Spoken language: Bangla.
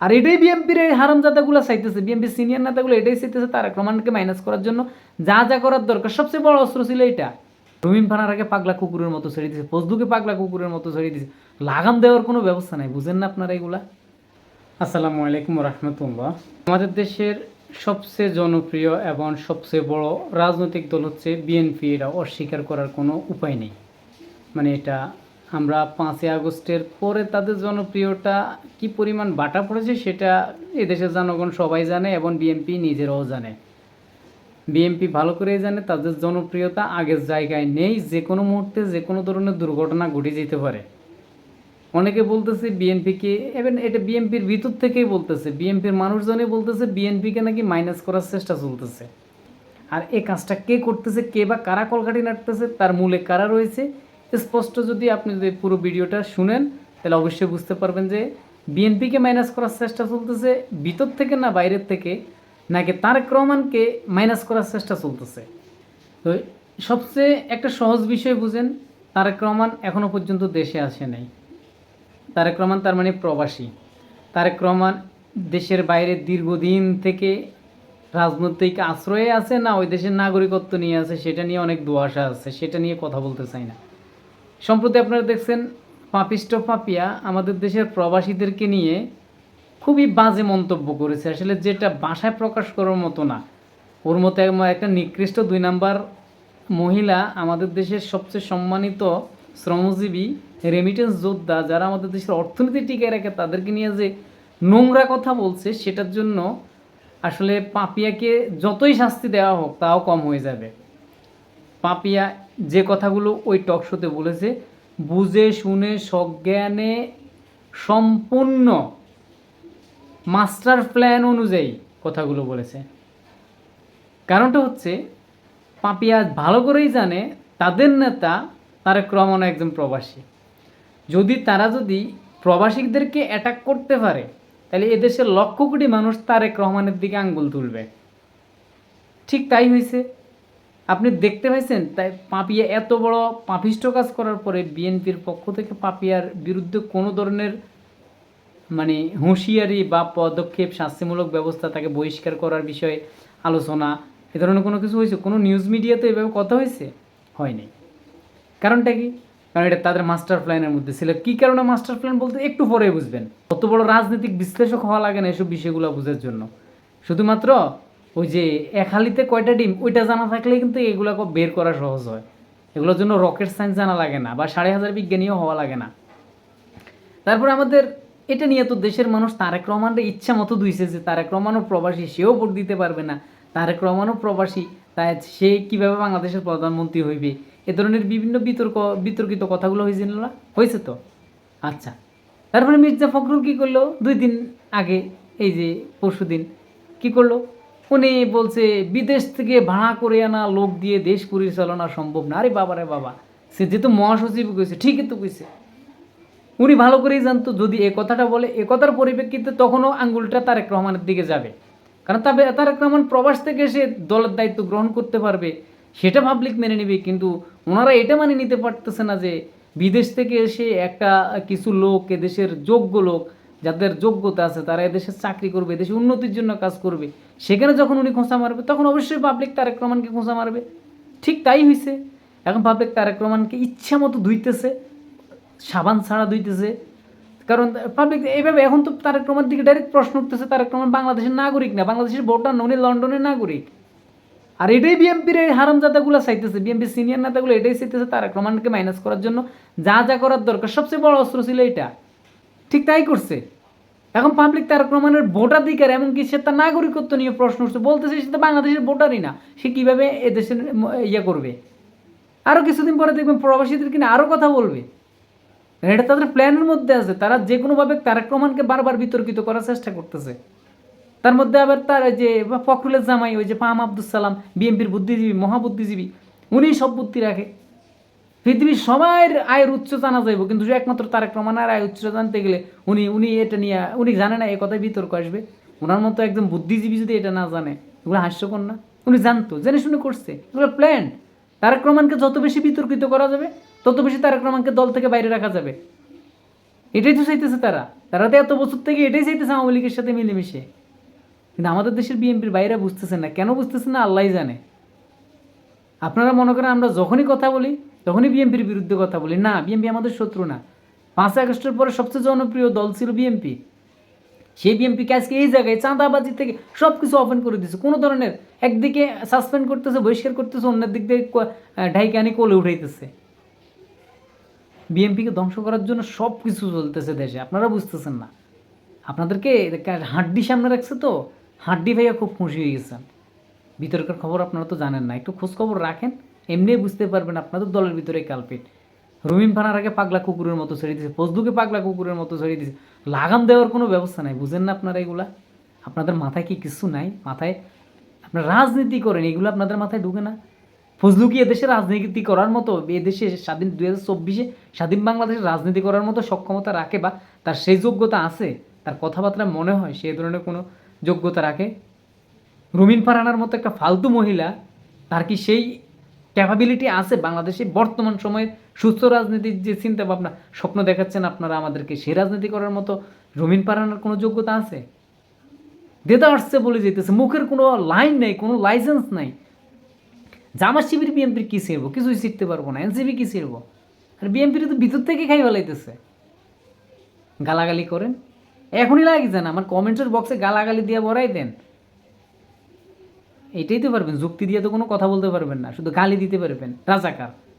আর এটাই বিএনপির এই হারামজাদাগুলো চাইতেছে। বিএনপি সিনিয়র নেতাগুলো এটাই চাইতেছে তারেক রহমানকে মাইনাস করার জন্য যা যা করার দরকার। সবচেয়ে বড় অস্ত্র ছিল এটা রুমিন ফানার আগে পাগলা কুকুরের মতো ছেড়ে দিয়েছে ফজদুকে পাগলা কুকুরের মতো ছেড়ে দিয়েছে লাগাম দেওয়ার কোনো ব্যবস্থা নাই বুঝেন না আপনারা এগুলা? আসসালামু আলাইকুম রহমতুল্লাহ। আমাদের দেশের সবচেয়ে জনপ্রিয় এবং সবচেয়ে বড় রাজনৈতিক দল হচ্ছে বিএনপি এটা অস্বীকার করার কোনো উপায় নেই। মানে এটা আমরা পাঁচই আগস্টের পরে তাদের জনপ্রিয়তা কি পরিমাণ বাটা পড়েছে সেটা এদেশের জনগণ সবাই জানে এবং বিএনপি নিজেরাও জানে। বিএনপি ভালো করেই জানে, তাদের জনপ্রিয়তা আগের জায়গায় নেই যে কোনো মুহূর্তে যে কোনো ধরনের দুর্ঘটনা ঘটে যেতে পারে। অনেকে বলতেছে বিএনপিকে এবং এটা বিএনপির ভিতর থেকেই বলতেছে বিএনপির মানুষজনই বলতেছে বিএনপিকে নাকি মাইনাস করার চেষ্টা চলতেছে। আর এই কাজটা কে করতেছে, কে বা কারা কলকাঠি নাটতেছে তার মূলে কারা রয়েছে স্পষ্ট যদি আপনি যদি পুরো ভিডিওটা শুনেন, তাহলে অবশ্যই বুঝতে পারবেন যে বিএনপিকে মাইনাস করার চেষ্টা চলতেছে, ভিতর থেকে না বাইরের থেকে, নাকি তারেক রহমানকে মাইনাস করার চেষ্টা চলতেছে। তো সবচেয়ে একটা সহজ বিষয় বুঝেন, তারেক রহমান এখনও পর্যন্ত দেশে আসে নাই। তারেক রহমান তার মানে প্রবাসী। তারেক রহমান দেশের বাইরে দীর্ঘদিন থেকে রাজনৈতিক আশ্রয়ে আছে না, ওই দেশের নাগরিকত্ব নিয়ে আছে, সেটা নিয়ে অনেক দুয়াশা আছে, সেটা নিয়ে কথা বলতে চাই না। সম্প্রতি আপনারা দেখছেন পাপিষ্ট পাপিয়া আমাদের দেশের প্রবাসীদেরকে নিয়ে খুবই বাজে মন্তব্য করেছে। আসলে যেটা বাসায় প্রকাশ করার মতো না। ওর মতো এক- একটা নিকৃষ্ট দুই নাম্বার মহিলা আমাদের দেশের সবচেয়ে সম্মানিত শ্রমজীবী রেমিটেন্স যোদ্ধা, যারা আমাদের দেশের অর্থনীতি টিকে রাখে, তাদেরকে নিয়ে যে নোংরা কথা বলছে, সেটার জন্য আসলে পাপিয়াকে যতই শাস্তি দেওয়া হোক, তাও কম হয়ে যাবে। পাপিয়া যে কথাগুলো ওই টক শোতে বলেছে, বুঝে শুনে সজ্ঞানে সম্পূর্ণ মাস্টার প্ল্যান অনুযায়ী কথাগুলো বলেছে। কারণটা হচ্ছে, পাপিয়া ভালো করেই জানে, তাদের নেতা তারেক রহমান একজন প্রবাসী। যদি তারা যদি প্রবাসীদেরকে অ্যাটাক করতে পারে, তাহলে এদেশের লক্ষ কোটি মানুষ তারেক রহমানের দিকে আঙ্গুল তুলবে। ঠিক তাই হয়েছে। আপনি দেখতে পাইছেন? তাই পাপিয়া এত বড় পাপিষ্ট কাজ করার পরে বিএনপির পক্ষ থেকে পাপিয়ার বিরুদ্ধে কোনো ধরনের মানে হুঁশিয়ারি বা পদক্ষেপ, শাস্তিমূলক ব্যবস্থা তাকে বহিষ্কার করার বিষয়ে আলোচনা, এ ধরনের কোনো কিছু হয়েছে? কোনো নিউজ মিডিয়াতে এভাবে কথা হয়েছে? হয়নি। কারণটা কি? কারণ এটা তাদের মাস্টার প্ল্যানের মধ্যে ছিল। কী কারণে মাস্টার প্ল্যান বলতে একটু পরে বুঝবেন। অত বড় রাজনৈতিক বিশ্লেষক হওয়া লাগে না এসব বিষয়গুলো বোঝার জন্য। শুধুমাত্র ওই যে এক হালিতে কয়টা ডিম, ওইটা জানা থাকলে কিন্তু এগুলো বের করা সহজ হয়। এগুলোর জন্য রকেট সায়েন্স জানা লাগে না বা সাড়ে হাজার বিজ্ঞানীও হওয়া লাগে না। তারপর আমাদের এটা নিয়ে তো দেশের মানুষ তারেক রহমানের ইচ্ছা মতো দুইছে যে তারেক রহমানও প্রবাসী, সেও ভোট দিতে পারবে না। তারেক রহমানও প্রবাসী, তাই সে কীভাবে বাংলাদেশের প্রধানমন্ত্রী হইবে? এ ধরনের বিভিন্ন বিতর্ক, বিতর্কিত কথাগুলো হয়েছিল না? হয়েছে তো? আচ্ছা। তারপরে মির্জা ফখরুল কী করল? দুই দিন আগে, এই যে পরশু দিন কী করল? উনি বলছে, বিদেশ থেকে ভাড়া করে আনা লোক দিয়ে দেশ পরিচালনা সম্ভব না। আরে বাবা রে বাবা, সে যেহেতু মহাসচিব কইছে, ঠিকই তো কইছে। উনি ভালো করেই জানতো, যদি এ কথাটা বলে, এ কথার পরিপ্রেক্ষিতে তখনও আঙ্গুলটা তারেক রহমানের দিকে যাবে। কারণ তবে, তারেক রহমান প্রবাস থেকে সে দলের দায়িত্ব গ্রহণ করতে পারবে, সেটা পাবলিক মেনে নেবে। কিন্তু ওনারা এটা মানে নিতে পারতেছে না যে, বিদেশ থেকে এসে একটা কিছু লোক এদেশের যোগ্য লোক যাদের যোগ্যতা আছে, তারা এদেশে চাকরি করবে, এদেশে উন্নতির জন্য কাজ করবে। সেখানে যখন উনি খোঁচা মারবে, তখন অবশ্যই পাবলিক তারেক রহমানকে খোঁচা মারবে। ঠিক তাই হয়েছে এখন পাবলিক তারেক রহমানকে ইচ্ছা মতো ধুইতেছে, সাবান ছাড়া ধুইতেছে। কারণ পাবলিক এইভাবে এখন তো তারেক রহমান দিকে ডাইরেক্ট প্রশ্ন উঠতেছে, তারেক রহমান বাংলাদেশের নাগরিক না, বাংলাদেশের ভোটার না, উনি লন্ডনের নাগরিক। আর এটাই বিএনপির এই হারামজাদাগুলো চাইতেছে বিএনপি সিনিয়র নেতাগুলো এটাই চাইতেছে তারেক রহমানকে মাইনাস করার জন্য। যা যা করার দরকার, সবচেয়ে বড় অস্ত্র ছিল এটা ঠিক তাই করছে। এখন পাবলিক তারেক রহমানের ভোটাধিকার এমনকি সে তার নাগরিকত্ব নিয়ে প্রশ্ন উঠছে বলতেছে সে তো বাংলাদেশের ভোটারই না। সে কীভাবে এদেশের ইয়ে করবে? আরও কিছুদিন পরে দেখবেন প্রবাসীদের কিনে আরও কথা বলবে। এটা তাদের প্ল্যানের মধ্যে আছে। তারা যে কোনোভাবে তারেক রহমানকে বারবার বিতর্কিত করার চেষ্টা করতেছে। তার মধ্যে আবার তার যে ফখরুলের জামাই, ওই যে পাম আব্দুল সালাম, বিএনপির বুদ্ধিজীবী, মহাবুদ্ধিজীবী উনি সব বুদ্ধি রাখে। পৃথিবীর সবার আয়ের উচ্চ জানা যাইব, কিন্তু একমাত্র তারেক রহমানের আয়ের উচ্চ জানতে গেলে উনি উনি এটা নিয়ে, উনি জানে না, এ কথায় বিতর্ক আসবে। ওনার মতো একজন বুদ্ধিজীবী যদি এটা না জানে, এগুলো হাস্যকর না? উনি জানতো, জেনে শুনে করছে, এগুলো প্ল্যান তারেক রহমানকে যত বেশি বিতর্কিত করা যাবে, তত বেশি তারেক রহমানকে দল থেকে বাইরে রাখা যাবে। এটাই তো চাইতেছে তারা। তারা তো এত বছর থেকে এটাই চাইতেছে আওয়ামী লীগের সাথে মিলেমিশে। কিন্তু আমাদের দেশের বিএনপির বাইরে বুঝতেছে না, কেন বুঝতেছে না, আল্লাহই জানে। আপনারা মনে করেন আমরা যখনই কথা বলি তখনই বিএনপির বিরুদ্ধে কথা বলি। না বিএনপি আমাদের শত্রু না। পাঁচ আগস্টের পরে সবচেয়ে জনপ্রিয় দল ছিল বিএনপি সেই বিএনপিকে আজকে এই জায়গায় চাঁদাবাজি থেকে সব কিছু করে দিচ্ছে কোনো ধরনের একদিকে সাসপেন্ড করতেছে বহিষ্কার করতেছে অন্যের দিক থেকে ক- আহ, ঢাইকে আনি কোলে উঠাইতেছে। বিএনপিকে ধ্বংস করার জন্য সব কিছু চলতেছে দেশে। আপনারা বুঝতেছেন না। আপনাদেরকে হাড্ডি সামনে রাখছে তো। হাড্ডি ভাইয়া খুব খুশি হয়ে গেছেন। বিতর্কের খবর আপনারা তো জানেন না। একটু খোঁজ খবর রাখেন। এমনি বুঝতে পারবেন আপনাদের দলের ভিতরে কালপিট। রুমিন আগে পাগলা কুকুরের মতো ছেড়ে দিয়েছে ফজলুকে পাগলা কুকুরের মতো ছেড়ে দিয়েছে লাগাম দেওয়ার কোনো ব্যবস্থা নাই, বুঝেন না আপনারা এগুলা? আপনাদের মাথায় কি কিছু নাই? মাথায় আপনার রাজনীতি করেন, এগুলো আপনাদের মাথায় ঢুকে না। ফজলু কি এদেশে রাজনীতি করার মতো? এদেশে স্বাধীন দুই হাজার চব্বিশে স্বাধীন বাংলাদেশে রাজনীতি করার মতো সক্ষমতা রাখে বা তার সেই যোগ্যতা আছে? তার কথাবার্তা মনে হয়, সে ধরনের কোনো যোগ্যতা রাখে? রুমিন ফারানার মতো একটা ফালতু মহিলা, তার কি সেই ক্যাপাবিলিটি আছে বাংলাদেশে বর্তমান সময়ে সুস্থ রাজনীতির যে চিন্তা ভাবনা স্বপ্ন দেখাচ্ছেন আপনারা আমাদেরকে সে রাজনীতি করার মতো রুমিন ফারানার কোনো যোগ্যতা আছে? দেদা আসছে বলে যেতেছে, মুখের কোনো লাইন নেই, কোনো লাইসেন্স নাই। জামা শিবির বিএনপির কী ছিড়বো? কিছুই শিখতে পারব না, এনসিপি কী ছিড়বো? আর বিএনপির তো ভিতর থেকে খাই ফেলাইতেছে। গালাগালি করেন। এখনই লাগে যান আমার কমেন্টের বক্সে গালাগালি দিয়ে ভরাই দেন। এটাই তো পারবেন, যুক্তি দিয়ে তো কোনো কথা বলতে পারবেন না, শুধু গালি দিতে পারবেন, রাজাকার।